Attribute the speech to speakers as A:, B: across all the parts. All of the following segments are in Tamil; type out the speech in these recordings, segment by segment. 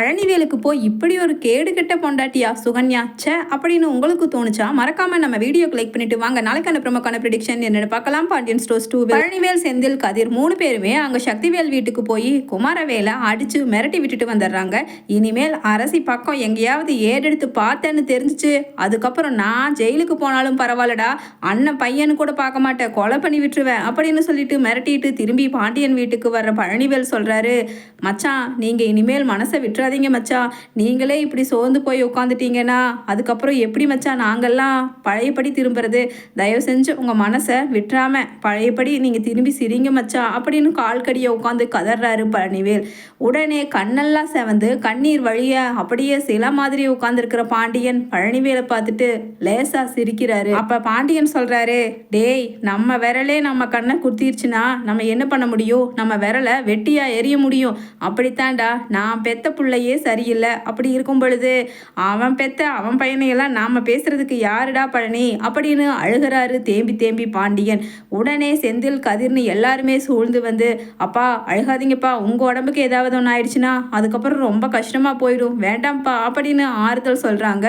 A: பழனிவேலுக்கு போய் இப்படி ஒரு கேடு கெட்ட பொண்டாட்டியா சுகன்யா ச்சே அப்படின்னு உங்களுக்கு தோணுச்சா? மறக்காம நம்ம வீடியோ கிளிக் பண்ணிட்டு வாங்க. நாளைக்கான பிரமுக்கான ப்ரிடிக்ஷன் என்னென்னு பார்க்கலாம். பாண்டியன் ஸ்டோர்ஸ் டூ பழனிவேல் செந்தில் கதிர் மூணு பேருமே அங்க சக்திவேல் வீட்டுக்கு போய் குமாரவேலை அடிச்சு மிரட்டி விட்டுட்டு வந்துடுறாங்க. இனிமேல் அரசி பக்கம் எங்கேயாவது ஏடெடுத்து பார்த்தேன்னு தெரிஞ்சிச்சு. அதுக்கப்புறம் நான் ஜெயிலுக்கு போனாலும் பரவாயில்லடா. அண்ணன் பையனு கூட பார்க்க மாட்டேன். கொலை பண்ணி விட்டுருவேன் அப்படின்னு சொல்லிட்டு மிரட்டிட்டு திரும்பி பாண்டியன் வீட்டுக்கு வர்ற பழனிவேல் சொல்றாரு. மச்சான் நீங்க இனிமேல் மனசை விட்டுறாதீங்க மச்சான் நீங்களே இப்படி சோர்ந்து போய் உட்காந்துட்டீங்கன்னா அதுக்கப்புறம் எப்படி மச்சான் நாங்கள்லாம் பழையபடி திரும்புறது? தயவு செஞ்சு உங்கள் மனசை விட்டுறாம பழையபடி நீங்கள் திரும்பி சிரிங்க மச்சான் அப்படின்னு கால் கடியை உட்காந்து கதறாரு பழனிவேல். உடனே கண்ணெல்லாம் செவந்து கண்ணீர் வழிய அப்படியே சில மாதிரி உட்காந்துருக்கிற பாண்டியன் பழனிவேலை பார்த்துட்டு லேசா சிரிக்கிறாரு. அப்ப பாண்டியன் சொல்றாரு டேய் நம்ம விரலே நம்ம கண்ணை குத்திருச்சுன்னா நம்ம என்ன பண்ண முடியும்? நம்ம விரலை வெட்டியா எரிய முடியும். அப்படித்தான்டா நான் பெத்த பிள்ளையே சரியில்லை. அப்படி இருக்கும் பொழுது அவன் பெத்த அவன் பையனையெல்லாம் நாம் பேசுகிறதுக்கு யாருடா பழனி? அப்படின்னு அழுகிறாரு தேம்பி தேம்பி பாண்டியன். உடனே செந்தில் கதிர்னு எல்லாருமே சூழ்ந்து வந்து அப்பா அழுகாதீங்கப்பா உங்கள் உடம்புக்கு ஏதாவது ஒன்று ஆயிடுச்சுன்னா அதுக்கப்புறம் ரொம்ப கஷ்டமாக போயிடும். வேண்டாம்ப்பா அப்படின்னு ஆறுதல் சொல்கிறாங்க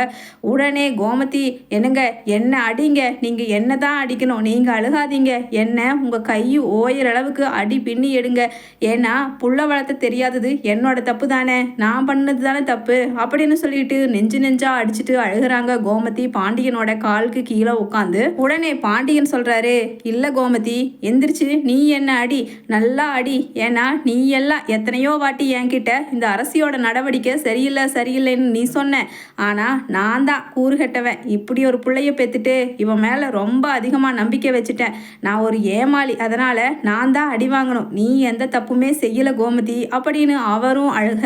A: உடனே கோமதி என்னங்க என்ன அடிங்க? நீங்கள் என்ன தான் அடிக்கணும்? நீங்கள் அழுகாதீங்க. என்ன உங்கள் கை ஓயிற அளவுக்கு அடி பின்னி எடுங்க. ஏன்னா புள்ள வளர்த்த தெரியாதது என்னோட தப்பு தானே? நான் நான் பண்ணது தானே தப்பு? அப்படின்னு சொல்லிட்டு நெஞ்சு நெஞ்சா அடிச்சுட்டு அழுகுறாங்க கோமதி பாண்டியனோட காலுக்கு கீழே உட்காந்து உடனே பாண்டியன் சொல்றாரு இல்ல கோமதி எந்திரிச்சு நீ என்ன அடி? நல்லா அடி. ஏன்னா நீ எல்லாம் எத்தனையோ வாட்டி என்கிட்ட இந்த அரசியோட நடவடிக்கை சரியில்லை சரியில்லைன்னு நீ சொன்ன. ஆனா நான் தான் கூறுகட்டவன் இப்படி ஒரு பிள்ளைய பெத்துட்டு இவன் மேல ரொம்ப அதிகமா நம்பிக்கை வச்சுட்டேன். நான் ஒரு ஏமாளி. அதனால நான் தான் அடி வாங்கணும். நீ எந்த தப்புமே செய்யல கோமதி அப்படின்னு அவரும் அழுக.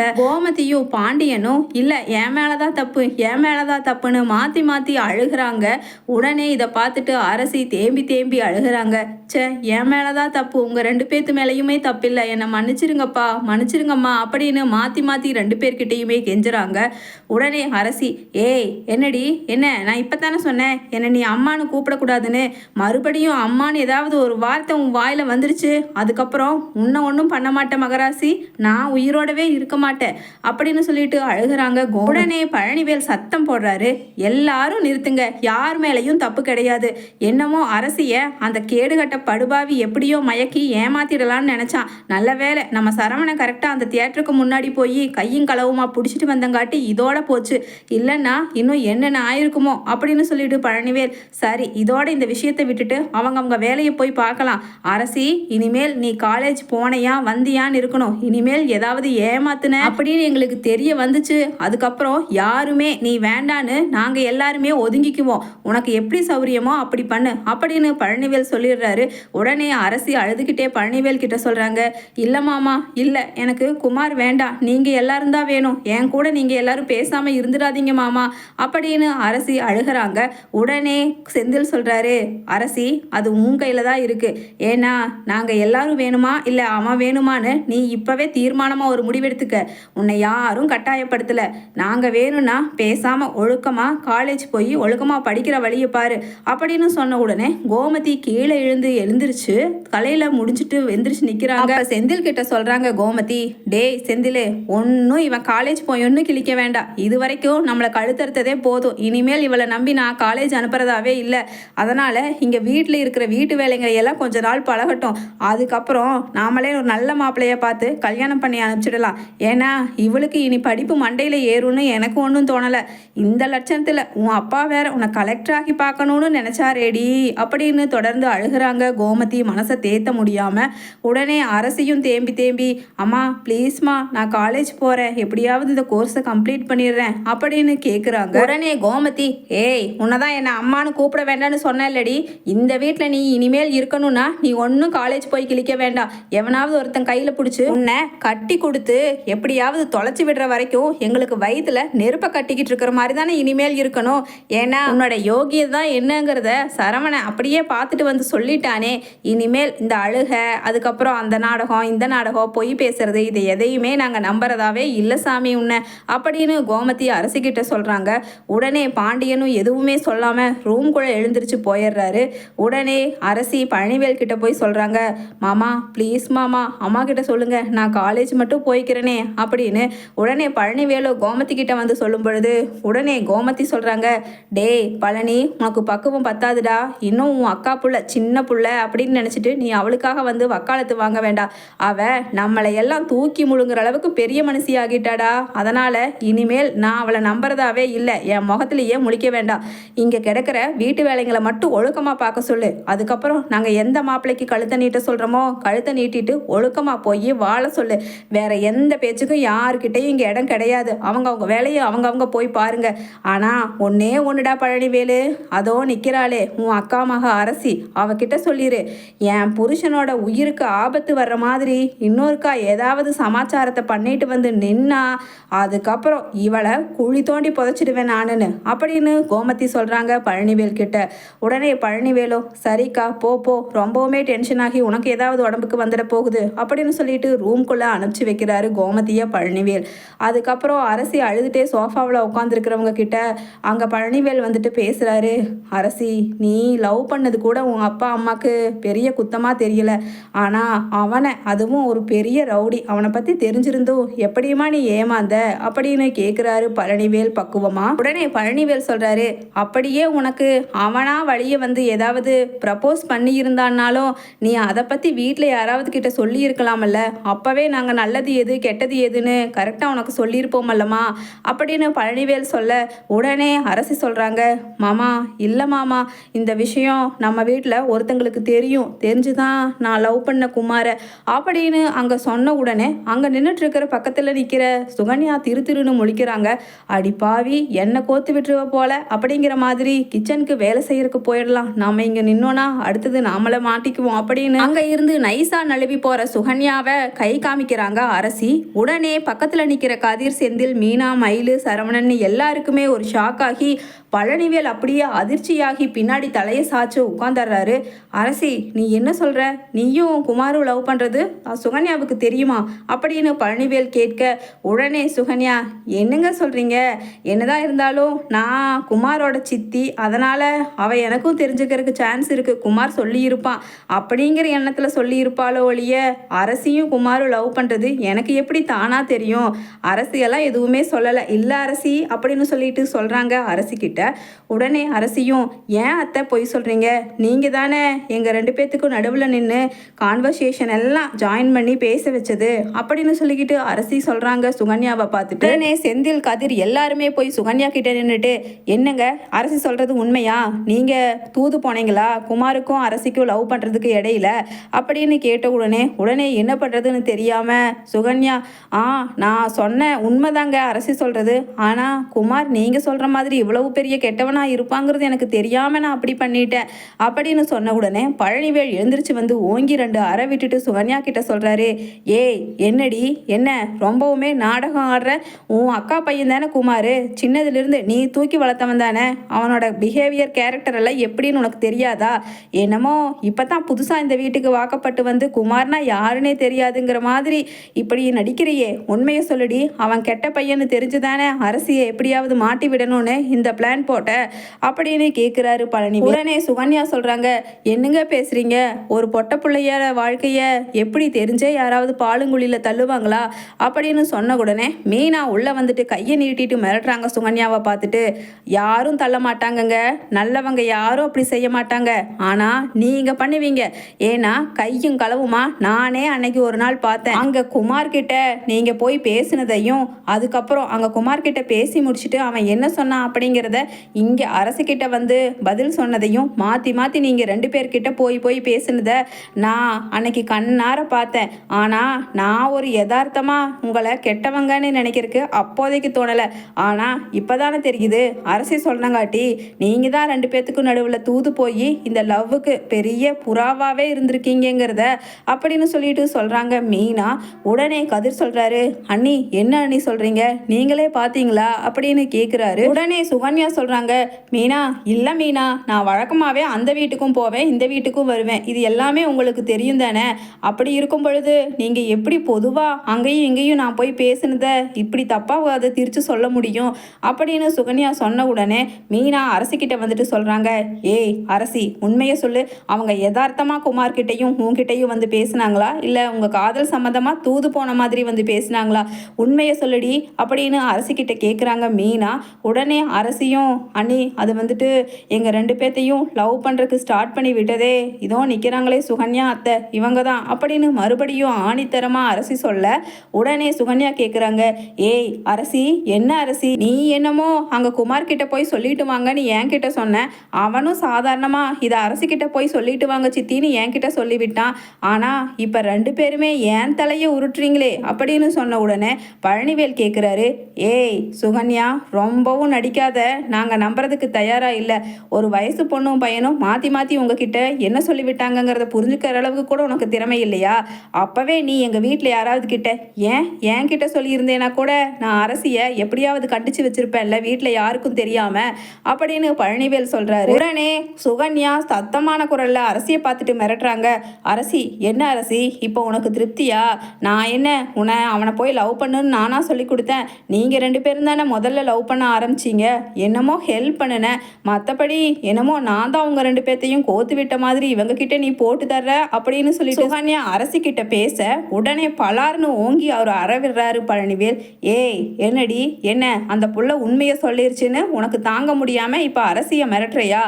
A: கோமதியும் பாண்டியனும் இல்லை என் மேலே தான் தப்பு என் மேலே தான் தப்புன்னு மாற்றி மாற்றி அழுகுறாங்க. உடனே இதை பார்த்துட்டு அரசி தேம்பி தேம்பி அழுகுறாங்க. ச்சே என் மேலே தான் தப்பு உங்கள் ரெண்டு பேர்த்து மேலேயுமே தப்பில்லை. என்னை மன்னிச்சிருங்கப்பா மன்னிச்சிருங்கம்மா அப்படின்னு மாற்றி மாற்றி ரெண்டு பேர்கிட்டையுமே கெஞ்சுறாங்க. உடனே அரசி ஏய் என்னடி என்ன நான் இப்போ தானே சொன்னேன் என்னை நீ அம்மானு கூப்பிடக்கூடாதுன்னு. மறுபடியும் அம்மான்னு ஏதாவது ஒரு வார்த்தை உன் வாயில் வந்துருச்சு அதுக்கப்புறம் உன்னை ஒன்றும் பண்ண மாட்டேன் மகராசி. நான் உயிரோடவே இருக்க மாட்டேன். அப்படின்னு சொல்லிட்டு அழுகுறாங்க. உடனே பழனிவேல் சத்தம் போடுறாரு. எல்லாரும் நிறுத்துங்க. யார் மேலையும் தப்பு கிடையாது. என்னமோ அரசிய அந்த கேடுகட்ட படுபாவி எப்படியோ மயக்கி ஏமாத்திடலாம்னு நினைச்சான். நல்ல வேலை நம்ம சரவணை கரெக்டாக அந்த தியேட்டருக்கு முன்னாடி போய் கையும் களவுமா பிடிச்சிட்டு வந்தங்காட்டி இதோட போச்சு. இல்லைன்னா இன்னும் என்னென்ன ஆயிருக்குமோ அப்படின்னு சொல்லிட்டு பழனிவேல் சரி இதோட இந்த விஷயத்தை விட்டுட்டு அவங்க அவங்க வேலையை போய் பார்க்கலாம். அரசி இனிமேல் நீ காலேஜ் போனையா வந்தியான்னு இருக்கணும். இனிமேல் ஏதாவது ஏமாத்துன அப்படின்னு எங்களுக்கு தெரிய வந்துச்சு. அதுக்கப்புறம் யாருமே நீ வேண்டான்னு நாங்கள் எல்லாருமே ஒதுங்கிக்குவோம். உனக்கு எப்படி சௌரியமோ அப்படி பண்ணு அப்படின்னு பழனிவேல் சொல்லிடுறாரு. உடனே அரசி அழுதுகிட்டே பழனிவேல் கிட்ட சொல்கிறாங்க இல்லை மாமா இல்லை எனக்கு குமார் வேண்டாம். நீங்கள் எல்லாரும் தான் வேணும். என் கூட நீங்கள் எல்லாரும் பேசாமல் இருந்துடாதீங்க மாமா அப்படின்னு அரசி அழுகுறாங்க. உடனே செந்தில் சொல்கிறாரு அரசி அது உன் கையில் தான் இருக்குது ஏன்னா நாங்கள் எல்லாரும் வேணுமா? இல்லை அவன் வேணுமான்னு நீ இப்போவே தீர்மானமாக ஒரு முடிவெடுத்துக்க. உன்னை யாரும் கட்டாயப்படுத்தலை. நாங்கள் வேணும்னா பேசாமல் ஒழுக்கமாக காலேஜ் போய் ஒழுக்கமாக படிக்கிற வழியை பாரு. அப்படின்னு சொன்ன உடனே கோமதி கீழே எழுந்து எழுந்திருச்சு. கலையில் முடிஞ்சிட்டு எந்திரிச்சு நிற்கிறாங்க செந்தில் கிட்ட சொல்கிறாங்க கோமதி டேய் செந்திலே ஒன்றும் இவன் காலேஜ் போய் ஒன்றும் கிழிக்க வேண்டாம். இது வரைக்கும் நம்மளை கழுத்தறுத்ததே போதும். இனிமேல் இவளை நம்பி நான் காலேஜ் அனுப்புறதாவே இல்லை. அதனால் இங்கே வீட்டில் இருக்கிற வீட்டு வேலைங்களை எல்லாம் கொஞ்ச நாள் பழகட்டும். அதுக்கப்புறம் நாமளே ஒரு நல்ல மாப்பிள்ளைய பார்த்து கல்யாணம் பண்ணி அனுப்பிச்சிடலாம். ஏன்னா இவளுக்கு இனி படிப்பு மண்டையில் ஏறும்னு எனக்கு ஒன்றும் தோணலை. இந்த லட்சணத்தில் உன் அப்பா வேற உன்னை கலெக்டராகி பார்க்கணும்னு நினச்சாரேடி. அப்படின்னு தொடர்ந்து அழுகுறாங்க கோமதி. மனசை தேத்த முடியாமல் உடனே அரசியும் தேம்பி தேம்பி அம்மா ப்ளீஸ்மா நான் காலேஜ் போகிறேன் எப்படியாவது இந்த கோர்ஸை கம்ப்ளீட் பண்ணிடுறேன். அப்படின்னு கேட்குறாங்க உடனே கோமதி ஏய் உன்னை தான் என்னை அம்மானு கூப்பிட வேண்டாம்னு சொன்னேன்லடி. இந்த வீட்டில் நீ இனிமேல் இருக்கணும்னா நீ ஒன்றும் காலேஜ் போய் கிழிக்க வேண்டாம். எவனாவது ஒருத்தன் கையில் பிடிச்சி உன்னை கட்டி கொடுத்து எப்படியாவது தொலைச்சி விடுற வரைக்கும் எங்களுக்கு வயிற்றுல நெருப்பை கட்டிக்கிட்டு இருக்கிற மாதிரி தானே இனிமேல் இருக்கணும். ஏன்னா உன்னோட யோகியது தான் என்னங்கிறத சரவணை அப்படியே பார்த்துட்டு வந்து சொல்லிட்டானே. இனிமேல் இந்த அழுக அதுக்கப்புறம் அந்த நாடகம் இந்த நாடகம் பொய் பேசுறது இது எதையுமே நாங்கள் நம்புறதாவே இல்லை சாமி உன்னை அப்படின்னு கோமதி அரசிக்கிட்ட சொல்கிறாங்க உடனே பாண்டியனும் எதுவுமே சொல்லாமல் ரூம்குள்ளே எழுந்திரிச்சு போயிடுறாரு. உடனே அரசி பழனிவேல் கிட்ட போய் சொல்கிறாங்க மாமா ப்ளீஸ் மாமா அம்மா கிட்ட சொல்லுங்க. நான் காலேஜ் மட்டும் போய்க்கிறேனே அப்படின்னு உடனே பழனிவேலு கோமதி கிட்ட வந்து சொல்லும் பொழுது உடனே கோமதி சொல்றாங்க டேய் பழனி உனக்கு பக்குவம் பத்தாதுடா. இன்னும் உன் அக்கா புள்ள சின்ன புள்ள அப்படின்னு நினச்சிட்டு நீ அவளுக்காக வந்து வக்காலத்து வாங்க வேண்டாம் அவ நம்மளை எல்லாம் தூக்கி முழுங்குற அளவுக்கு பெரிய மனுஷி ஆகிட்டாடா. அதனால இனிமேல் நான் அவளை நம்புறதாவே இல்லை. என் முகத்திலேயே முழிக்க வேண்டாம் இங்கே கிடக்கிற வீட்டு வேலைங்களை மட்டும் ஒழுக்கமாக பார்க்க சொல்லு. அதுக்கப்புறம் நாங்கள் எந்த மாப்பிள்ளைக்கு கழுத்தை நீட்ட சொல்கிறோமோ கழுத்தை நீட்டிட்டு ஒழுக்கமாக போய் வாழ சொல்லு. வேற எந்த பேச்சுக்கும் யாருக்கிட்டையும் இங்கே இடம் கிடையாது. அவங்க அவங்க வேலையை அவங்க அவங்க போய் பாருங்க. ஆனால் ஒன்னே ஒன்றுடா பழனிவேலு. அதோ நிற்கிறாளே உன் அக்கா மக அரசி அவகிட்ட சொல்லிடு என் புருஷனோட உயிருக்கு ஆபத்து வர்ற மாதிரி இன்னொருக்கா ஏதாவது சமாச்சாரத்தை பண்ணிட்டு வந்து நின்னா அதுக்கப்புறம் இவளை குழி தோண்டி புதைச்சிடுவேன் நானுன்னு. அப்படின்னு கோமதி சொல்கிறாங்க பழனிவேல் கிட்ட. உடனே பழனிவேலும் சரிக்கா போ போ. ரொம்பவுமே டென்ஷன் ஆகி உனக்கு ஏதாவது உடம்புக்கு வந்துட போகுது அப்படின்னு சொல்லிட்டு ரூம்குள்ளே அனுப்பிச்சு வைக்கிறாரு கோமதியை பழனிவேல். அதுக்கப்புறம் அரசி அழுதுகிட்டே சோஃபாவில் உட்காந்துருக்கிறவங்க கிட்ட அங்கே பழனிவேல் வந்துட்டு பேசுகிறாரு அரசி நீ லவ் பண்ணது கூட உன் அப்பா அம்மாவுக்கு பெரிய குத்தமாக தெரியல. ஆனால் அவனை அதுவும் ஒரு பெரிய ரவுடி. அவனை பற்றி தெரிஞ்சிருந்தும் எப்படியுமா நீ ஏமாந்த? அப்படின்னு கேட்குறாரு பழனிவேல் பக்குவமா. உடனே பழனிவேல் சொல்கிறாரு அப்படியே உனக்கு அவனா வழியை வந்து ஏதாவது ப்ரப்போஸ் பண்ணியிருந்தான்னாலும் நீ அதை பற்றி வீட்டில் யாராவது கிட்ட சொல்லியிருக்கலாமல்ல அப்போவே நாங்கள் நல்லது எது கெட்டது எதுன்னு கரெக்டாக உனக்கு சொல்லியிருப்போம் அல்லமா அப்படின்னு பழனிவேல் சொல்ல உடனே அரசி சொல்கிறாங்க மாமா இல்லை மாமா இந்த விஷயம் நம்ம வீட்டில் ஒருத்தங்களுக்கு தெரியும். தெரிஞ்சுதான் நான் லவ் பண்ண குமார. அப்படின்னு அங்கே சொன்ன உடனே அங்கே நின்றுட்டுருக்கிற பக்கத்தில் நிற்கிற சுகன்யா திரு திருன்னு முழிக்கிறாங்க. அடி பாவி என்னை கோத்து விட்டுருவ போல. அப்படிங்கிற மாதிரி கிச்சனுக்கு வேலை செய்யறதுக்கு போயிடலாம். நாம் இங்கே நின்னோன்னா அடுத்தது நாமளை மாட்டிக்குவோம் அப்படின்னு அங்கே இருந்து நைஸாக நழுவி போகிற சுகன்யாவை கை காமிக்கிறாங்க அரசி. உடனே பக்கத்து பக்கத்தில் நிற்கிற கதிர் செந்தில் மீனா மயிலு சரவணன் எல்லாருக்குமே ஒரு ஷாக் ஆகி பழனிவேல் அப்படியே அதிர்ச்சியாகி பின்னாடி தலையை சாய்ச்சு உட்காந்துடுறாரு அரசி நீ என்ன சொல்ற? நீயும் குமாரும் லவ் பண்ணுறது சுகன்யாவுக்கு தெரியுமா? அப்படின்னு பழனிவேல் கேட்க உடனே சுகன்யா என்னங்க சொல்கிறீங்க என்னதான் இருந்தாலும் நான் குமாரோட சித்தி. அதனால் அவள் எனக்கும் தெரிஞ்சுக்கிறதுக்கு சான்ஸ் இருக்குது குமார் சொல்லியிருப்பான் அப்படிங்கிற எண்ணத்தில் சொல்லியிருப்பாளோ ஒழிய அரசியும் குமாரும் லவ் பண்ணுறது எனக்கு எப்படி தானாக தெரியும்? அரசியெல்லாம் எதுவுமே சொல்லலை. இல்லை அரசி அப்படின்னு சொல்லிட்டு சொல்கிறாங்க அரசிக்கிட்ட. உடனே அரசியும் ஏன் அத்தை பொய் சொல்கிறீங்க நீங்கள் தானே எங்கள் ரெண்டு பேர்த்துக்கும் நடுவில் நின்று கான்வர்சேஷன் எல்லாம் ஜாயின் பண்ணி பேச வச்சது. அப்படின்னு சொல்லிக்கிட்டு அரசி சொல்கிறாங்க சுகன்யாவை பார்த்துட்டு. உடனே செந்தில் கதிர் எல்லாருமே போய் சுகன்யா கிட்ட நின்றுட்டு என்னங்க? அரசி சொல்கிறது உண்மையா? நீங்கள் தூது போனீங்களா? குமாருக்கும் அரசிக்கும் லவ் பண்ணுறதுக்கு இடையில? அப்படின்னு கேட்ட உடனே உடனே என்ன பண்ணுறதுன்னு தெரியாமல் சுகன்யா ஆ நான் சொன்ன உண்மைதாங்க அரசி சொல்கிறது ஆனால் குமார் நீங்கள் சொல்கிற மாதிரி இவ்வளவு பெரிய கெட்டவனா இருப்பாங்கிறது எனக்கு தெரியாமல் நான் அப்படி பண்ணிட்டேன் அப்படின்னு சொன்ன உடனே பழனிவேல் எழுந்திரிச்சு வந்து ஓங்கி ரெண்டு அறை விட்டுட்டு சுகன்யா கிட்ட சொல்கிறாரு ஏய் என்னடி? என்ன? ரொம்பவுமே நாடகம் ஆடுற? உன் அக்கா பையன் தானே குமார்? சின்னதுலேருந்து நீ தூக்கி வளர்த்தவன் தானே? அவனோட பிஹேவியர் கேரக்டர் எல்லாம் எப்படின்னு உனக்கு தெரியாதா? என்னமோ இப்போ தான் புதுசாக இந்த வீட்டுக்கு வாக்கப்பட்டு வந்து குமார்னா யாருன்னே தெரியாதுங்கிற மாதிரி இப்படி நடிக்கிறியே. உண்மையை சொல்லுடி அவன் கெட்ட பையன்னு தெரிஞ்சுதானே அரசியை எப்படியாவது மாட்டி விடணும்னு இந்த பிளான் போட்ட அப்படின்னு கேட்குறாரு பழனி. உடனே சுகன்யா சொல்கிறாங்க என்னங்க பேசுகிறீங்க ஒரு பொட்ட பிள்ளையோட வாழ்க்கையை எப்படி தெரிஞ்சே யாராவது பாலுங்குழியில் தள்ளுவாங்களா? அப்படின்னு சொன்ன உடனே மீனா உள்ளே வந்துட்டு கையை நீட்டிட்டு மிரட்டுறாங்க சுகன்யாவை பார்த்துட்டு. யாரும் தள்ள மாட்டாங்கங்க. நல்லவங்க யாரும் அப்படி செய்ய மாட்டாங்க. ஆனால் நீங்கள் பண்ணுவீங்க. ஏன்னா கையும் களவுமா நானே அன்னைக்கு ஒரு நாள் பார்த்தேன். அங்கே குமார் கிட்ட நீங்கள் போய் பேசினதையும் அதுக்கப்புறம் அங்கே குமார் கிட்ட பேசி முடிச்சுட்டு அவன் என்ன சொன்னான் அப்படிங்கிறத இங்கே அரசுக்கிட்ட வந்து பதில் சொன்னதையும் மாற்றி மாற்றி நீங்கள் ரெண்டு பேர்கிட்ட போய் போய் பேசினதை நான் அன்னைக்கு கண்ணார பார்த்தேன். ஆனால் நான் ஒரு யதார்த்தமாக உங்களை கெட்டவங்கன்னு நினைக்கிறதுக்கு அப்போதைக்கு தோணலை. ஆனால் இப்போ தானே தெரியுது. அரசு சொன்னங்காட்டி நீங்கள் தான் ரெண்டு பேர்த்துக்கும் நடுவில் தூது போய் இந்த லவ்வுக்கு பெரிய புறாவாகவே இருந்திருக்கீங்கிறத அப்படின்னு சொல்லிட்டு சொல்கிறாங்க மீனா. உடனே கதிர் சொல்கிறாரு அண்ணி என்ன அண்ணி சொல்கிறீங்க நீங்களே பார்த்தீங்களா? அப்படின்னு கேட்குறாரு உடனே சுகன்யா சொல்கிறாங்க மீனா இல்லை மீனா நான் வழக்கமாகவே அந்த வீட்டுக்கும் போவேன் இந்த வீட்டுக்கும் வருவேன். இது எல்லாமே உங்களுக்கு தெரியும் தானே? அப்படி இருக்கும் பொழுது நீங்கள் எப்படி பொதுவாக அங்கேயும் இங்கேயும் நான் போய் பேசுனதை இப்படி தப்பாக அதை திரித்து சொல்ல முடியும்? அப்படின்னு சுகன்யா சொன்ன உடனே மீனா அரசிக்கிட்ட வந்துட்டு சொல்கிறாங்க ஏய் அரசி உண்மையை சொல்லு. அவங்க யதார்த்தமாக குமார்கிட்டையும் உங்ககிட்டையும் வந்து பேசுனாங்களா? இல்லை உங்கள் காதல் சம்மந்தமாக தூது போன மாதிரி வந்து பேசுனாங்களா? உண்மையை சொல்லுடி அப்படின்னு அரசிக்கிட்ட கேட்குறாங்க மீனா. உடனே அரசியும் அண்ணி அது வந்துட்டு எங்கள் ரெண்டு பேர்த்தையும் லவ் பண்ணுறதுக்கு ஸ்டார்ட் பண்ணி விட்டதே. இதோ நிற்கிறாங்களே சுகன்யா அத்தை. இவங்க தான் அப்படின்னு மறுபடியும் ஆணித்தரமாக அரசி சொல்ல உடனே சுகன்யா கேட்குறாங்க ஏய் அரசி என்ன அரசி? நீ என்னமோ அங்கே குமார் கிட்ட போய் சொல்லிட்டு வாங்கன்னு என்கிட்ட சொன்ன. அவனும் சாதாரணமாக இதை அரசிக்கிட்ட போய் சொல்லிட்டு வாங்க சித்தின்னு என்கிட்ட சொல்லிவிட்டான். ஆனால் இப்போ ரெண்டு பேருமே ஏன் தலையை உருட்டுறீங்களே அப்படின்னு சொன்ன உடனே பழனிவேல் கேட்குறாரு ஏய் சுகன்யா ரொம்பவும் நடிக்காத. நாங்கள் நம்புறதுக்கு தயாராக இல்லை. ஒரு வயசு பொண்ணும் பையனும் மாற்றி மாற்றி உங்ககிட்ட என்ன சொல்லிவிட்டாங்கங்கிறத புரிஞ்சுக்கிற அளவுக்கு கூட உனக்கு திறமை இல்லையா? அப்போவே நீ எங்கள் வீட்டில் யாராவது கிட்ட ஏன்? என் கிட்ட சொல்லியிருந்தேனா கூட நான் அரசியை எப்படியாவது கண்டிச்சு வச்சிருப்பேன்ல வீட்டில் யாருக்கும் தெரியாமல் அப்படின்னு பழனிவேல் சொல்கிறாரு உடனே சுகன்யா சத்தமான குரலில் அரசியை பார்த்துட்டு மிரட்டுறாங்க. அரசி என்ன அரசி? இப்போ உனக்கு திருப்தியா? நான் என்ன உன்னை அவனை போய் லவ் பண்ணுன்னு நானாக சொல்லி கொடுத்தேன். நீங்கள் ரெண்டு பேரும் தானே முதல்ல லவ் பண்ண ஆரம்பிச்சீங்க. என்னமோ ஹெல்ப் பண்ணினேன் மற்றபடி என்னமோ நான் தான் உங்க ரெண்டு பேர்த்தையும் கோத்து விட்ட மாதிரி இவங்க கிட்ட நீ போட்டு தர்ற அப்படின்னு சொல்லி சுகன்யா அரசி கிட்ட பேச உடனே பலார்னு ஓங்கி அவர் அறவிடுறாரு பழனிவேல். ஏய் என்னடி? என்ன? அந்த புள்ள உண்மையை சொல்லிருச்சுன்னு உனக்கு தாங்க முடியாம இப்ப அரசிய மிரட்டுறியா?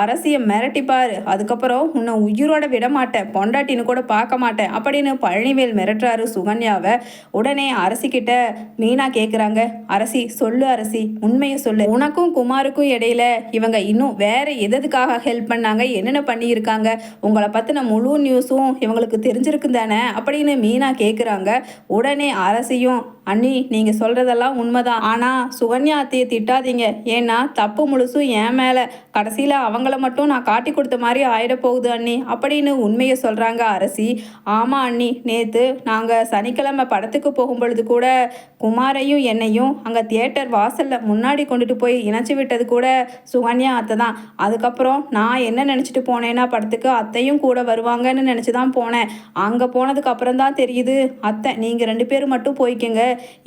A: அரசிய மிரட்டிப்பாரு அதுக்கப்புறம் உன்னை உயிரோட விட மாட்டேன். பொண்டாட்டின்னு கூட பார்க்க மாட்டேன் அப்படின்னு பழனிவேல் மிரட்டுறாரு சுகன்யாவை உடனே அரசி கிட்ட மீனா கேக்குறாங்க. அரசி சொல்லு அரசி. உண்மையை சொல்லு. உனக்கும் குமாருக்கும் இடையில இவங்க இன்னும் வேற எதுக்காக ஹெல்ப் பண்ணாங்க என்னென்ன பண்ணியிருக்காங்க உங்களை பத்தின முழு நியூஸும் இவங்களுக்கு தெரிஞ்சிருக்கு தானே அப்படின்னு மீனா கேட்குறாங்க உடனே அரசியும் அண்ணி நீங்க சொல்றதெல்லாம் உண்மைதான். ஆனா சுகன்யா அத்தையை திட்டாதீங்க. ஏன்னா தப்பு முழுசும் என் மேல. கடைசியில அவங்கள மட்டும் நான் காட்டி கொடுத்த மாதிரி ஆயிட போகுது அண்ணி அப்படின்னு உண்மையை சொல்றாங்க அரசி. ஆமா அண்ணி நேத்து நாங்க சனிக்கிழமை படத்துக்கு போகும் பொழுது கூட குமாரையும் என்னையும் அங்க தியேட்டர் வாசல்ல முன்னாடி கொண்டுட்டு போய் இணைச்சி விட்டது கூட சுகன்யா அத்தை தான். அதுக்கப்புறம் நான் என்ன நினச்சிட்டு போனேன்னா படத்துக்கு அத்தையும் கூட வருவாங்கன்னு நினச்சி தான் போனேன். அங்கே போனதுக்கு அப்புறம் தான் தெரியுது அத்தை நீங்கள் ரெண்டு பேரும் மட்டும் போய்க்கங்க.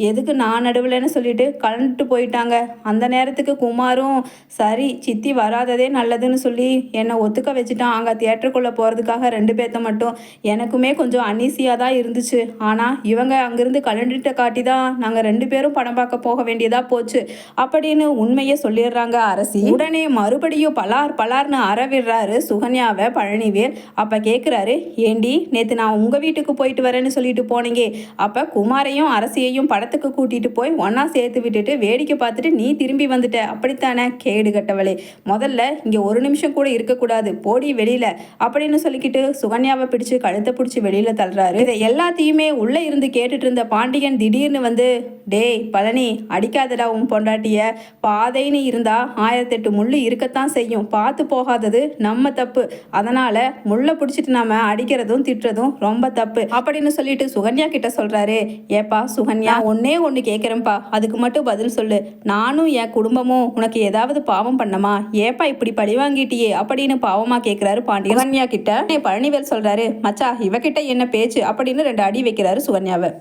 A: எதுக்கு நான் நடுவில்னு சொல்லிட்டு கலந்துட்டு போயிட்டாங்க. அந்த நேரத்துக்கு குமாரும் சரி சித்தி வராததே நல்லதுன்னு சொல்லி என்னை ஒத்துக்க வச்சுட்டான். அங்கே தியேட்டருக்குள்ளே போகிறதுக்காக ரெண்டு பேர்த்த மட்டும். எனக்குமே கொஞ்சம் அனீசியாக தான் இருந்துச்சு. ஆனால் இவங்க அங்கேருந்து கலண்டுட்ட காட்டி தான் நாங்கள் ரெண்டு பேரும் படம் பார்க்க போக வேண்டியதாக போச்சு. அப்படின்னு உண்மையை சொல்லிடுறாங்க அரசி. உடனே மறுபடியும் பலார் பலார்னு அறவிடுறாரு சுகன்யாவை பழனிவேல். அப்போ கேட்குறாரு ஏண்டி நேற்று நான் உங்கள் வீட்டுக்கு போயிட்டு வரேன்னு சொல்லிட்டு போனீங்க. அப்போ குமாரையும் அரசியையும் படத்துக்கு கூட்டிகிட்டு போய் ஒன்றா சேர்த்து விட்டுட்டு வேடிக்கை பார்த்துட்டு நீ திரும்பி வந்துட்ட. அப்படித்தானே? கேடு கட்டவளே. முதல்ல இங்கே ஒரு நிமிஷம் கூட இருக்கக்கூடாது. போடி வெளியில். அப்படின்னு சொல்லிக்கிட்டு சுகன்யாவை பிடிச்சு கழுத்தை பிடிச்சி வெளியில் தள்ளுறாரு. இதை எல்லாத்தையுமே உள்ளே இருந்து கேட்டுட்டு இருந்த பாண்டியன் திடீர்னு வந்து டேய் பழனி அடிக்காதடா உன் பொண்டாட்டிய. பாதைன்னு இருந்தா ஆயிரத்தெட்டு முள்ளு இருக்கத்தான் செய்யும். பார்த்து போகாதது நம்ம தப்பு. அதனால முள்ள பிடிச்சிட்டு நாம அடிக்கிறதும் திட்டுறதும் ரொம்ப தப்பு. அப்படின்னு சொல்லிட்டு சுகன்யா கிட்ட சொல்றாரு. ஏப்பா சுகன்யா ஒன்னே ஒன்று கேட்குறேன்ப்பா அதுக்கு மட்டும் பதில் சொல்லு. நானும் என் குடும்பமும் உனக்கு ஏதாவது பாவம் பண்ணமா ஏப்பா இப்படி பழி வாங்கிட்டியே அப்படின்னு பாவமா கேட்குறாரு பாண்டியன். சுகன்யா கிட்ட பழனிவேல் சொல்றாரு மச்சா இவகிட்ட என்ன பேச்சு? அப்படின்னு ரெண்டு அடி வைக்கிறாரு சுகன்யாவை.